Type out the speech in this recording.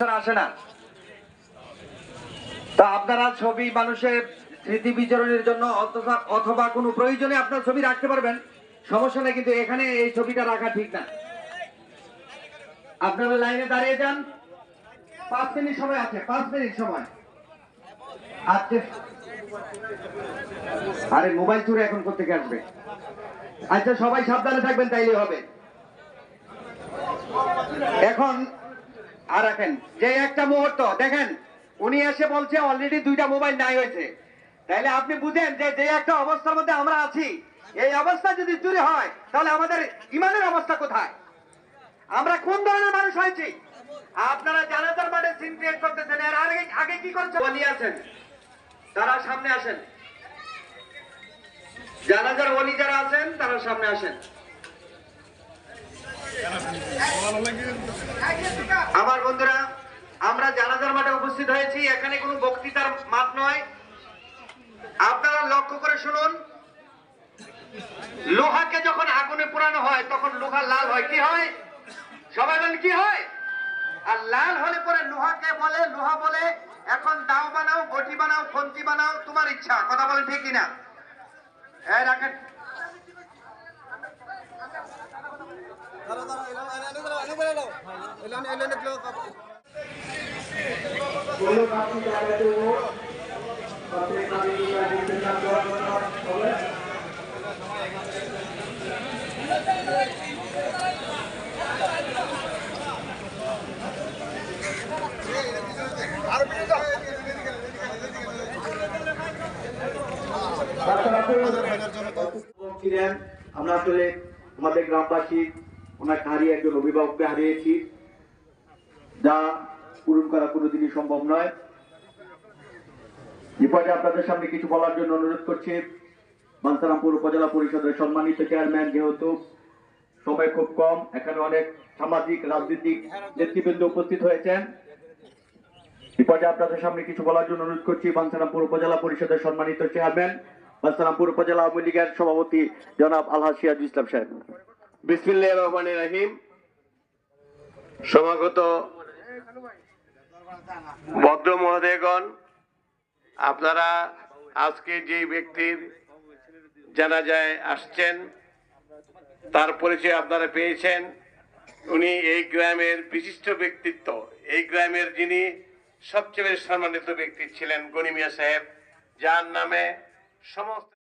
আসে না। তা আপনারা ছবি মানুষের স্মৃতি বিচরণের জন্য অথবা কোনো প্রয়োজনে আপনার ছবি রাখতে পারবেন। সমস্যা নেই, কিন্তু এখানে এই ছবিটা রাখা ঠিক না। আপনারা লাইনে দাঁড়িয়ে যান। পাঁচ মিনিট সময় আছে, পাঁচ মিনিট সময়। আজকে আরে মোবাইল চুরে এখন কোথেকে আসবে? আচ্ছা সবাই সাবধানে থাকবেন তাইলে হবে। এখন আর রাখেন, যে একটা মুহূর্ত, দেখেন, উনি এসে বলছে অলরেডি দুইটা মোবাইল নাই হয়েছে। তাহলে আপনি বুঝেন যে যে একটা অবস্থার মধ্যে আমরা আছি, এই অবস্থা যদি চুরি হয়, তাহলে আমাদের ইমানের অবস্থা কোথায়? আমরা কোন ধরনের মানুষ হয়েছি? আপনারা জানাজার মাঠে সিন ক্রিয়েট করতেছেন, এর আগে আগে কি করছেন বলি আছেন তারা সামনে আসেন। জানাজার ওলি যারা আছেন, তারা সামনে আসেন। আমার বন্ধুরা, আমরা জানাজার মাঠে উপস্থিত হয়েছি। এখানে কোনো বক্তৃতার মাঠ নয়। আপনারা লক্ষ্য করে শুনুন, লোহাকে যখন আগুনে পোড়ানো হয়, তখন লোহা লাল হয়। কি হয়? সবাই বলেন, কি হয়? আর লাল হলে পরে লোহাকে বলে, লোহা বলে, এখন দাও বানাও, বটি বানাও ফন্তি বানাও, তোমার ইচ্ছা। কথা বলেন ঠিক কিনা? এই রাখেন। আমরা আসলে আমাদের গ্রামবাসী ওনাকে হারিয়ে একজন অভিভাবককে হারিয়েছি। যা পূরণ করা কোনোদিনই সম্ভব নয়। বিপদে আপনাদের সামনে কিছু বলার জন্য অনুরোধ করছি। বাঞ্ছারামপুর উপজেলা পরিষদের সম্মানিত চেয়ারম্যান যেহেতু সময় খুব কম, এখানে অনেক সামাজিক, রাজনৈতিক নেতৃবৃন্দ উপস্থিত হয়েছেন। বিপদে আপনাদের সামনে কিছু বলার জন্য অনুরোধ করছি। বাঞ্ছারামপুর উপজেলা পরিষদের সম্মানিত চেয়ারম্যান বাঞ্ছারামপুর উপজেলা আওয়ামী লীগের সভাপতি জনাব আলহাজ সিরাজুল ইসলাম সাহেব। বিসমিল্লাহ রহমান রাহিম। সমাগত ভদ্র মহোদয়গণ, আপনারা আজকে যে ব্যক্তির জানাজায় আসছেন, তার পরিচয় আপনারা পেয়েছেন। উনি এই গ্রামের বিশিষ্ট ব্যক্তিত্ব। এই গ্রামের যিনি সবচেয়ে সম্মানিত ব্যক্তি ছিলেন গনিমিয়া সাহেব, যার নামে সমস্ত